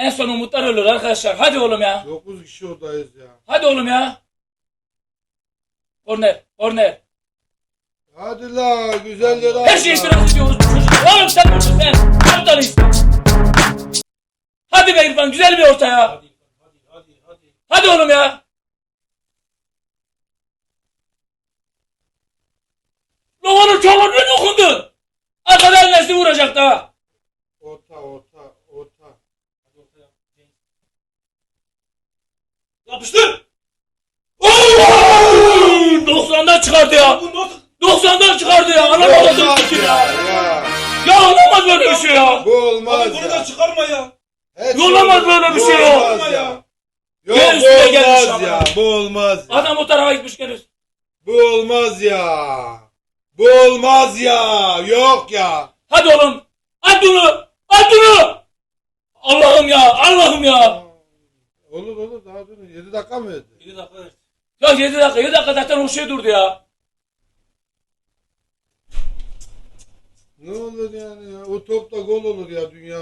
En son umutlar ölür arkadaşlar. Hadi oğlum ya. 9 kişi oradayız ya. Hadi oğlum ya. Korner. Korner. Hadi la güzel yere Her şeyi itiraz ediyoruz. Oğlum sen misin sen? Kaptanıyız. Hadi be İrfan güzel bir orta ya. Hadi hadi hadi hadi. Hadi oğlum ya. Lovanın ne dokundu? Arkadan nesli vuracak daha. Orta orta orta. Hadi ortaya. Cenk. Yapıştır. 90'dan çıkardı ya. Bu not 90'dan çıkardı ya. Fikir ya. ya. ya. Ya olamaz böyle bir şey ya. Bu olmaz Abi bunu ya. da çıkarma ya. Hiç olmaz. böyle bir şey ya. olmaz ya. Yok Gel bu üstüne gelmiş olmaz ama. ya. Bu olmaz ya. Adam o tarafa gitmiş gelir. Bu olmaz ya. Bu olmaz ya. Yok ya. Hadi oğlum. At bunu. At bunu. Allah'ım ya. Allah'ım ya. Olur olur daha dur. 7 dakika mı verdi? 7 dakika ver. Ya 7 dakika. 7 dakika zaten o şey durdu ya. Ne olur yani ya. O top da gol olur ya dünya